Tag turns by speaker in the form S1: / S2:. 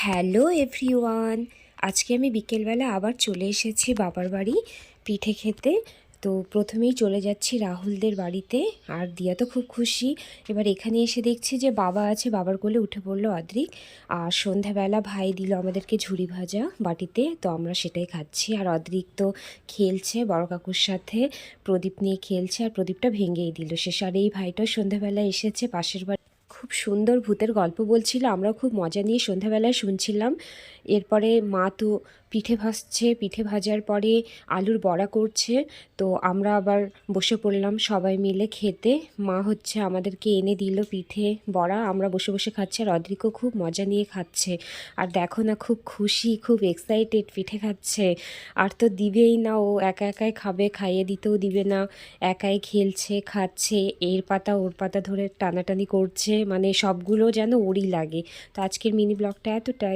S1: Hello everyone, আজকে আমি বিকেলবেলা আবার চলে এসেছি বাবার বাড়ি পিঠে খেতে। তো প্রথমেই চলে যাচ্ছি রাহুলদের বাড়িতে, আর দিয়া তো খুব খুশি। এবার এখানে এসে দেখছি যে বাবা আছে, বাবার কোলে উঠে পড়ল অদ্রিক আর সন্ধ্যাবেলা ভাই দিল আমাদেরকে ঝুড়ি ভাজা বাটিতে, তো আমরা সেটাই খাচ্ছি। আর অদ্রিক তো খেলছে বড় কাকুর সাথে, প্রদীপ নিয়ে খেলছে আর প্রদীপটা ভেঙেই দিল শেষ। আর এই ভাইটা সন্ধ্যাবেলা এসেছে পাশের বাড়ি খুব সুন্দর ভূতের গল্প বলছিল আমরা খুব মজা নিয়ে সন্ধ্যাবেলায় শুনছিলাম। এরপরে মা তো পিঠে ভাজছে, পিঠে ভাজার পরে আলুর বড়া করছে। তো আমরা আবার বসে পড়লাম সবাই মিলে খেতে। মা হচ্ছে আমাদেরকে এনে দিল পিঠে বড়া। আমরা বসে বসে খাচ্ছি আর অদ্রিকও খুব মজা নিয়ে খাচ্ছে। আর দেখো না, খুব খুশি, খুব এক্সাইটেড পিঠে খাচ্ছে। আর তো দিবেই না, ও একা একাই খাবে, খাইয়ে দিতেও দিবে না। একাই খেলছে, খাচ্ছে, এর পাতা ওর পাতা ধরে টানাটানি করছে। মানে সবগুলো যেন ওরই লাগে। তো আজকের মিনি ব্লগটা এতটাই।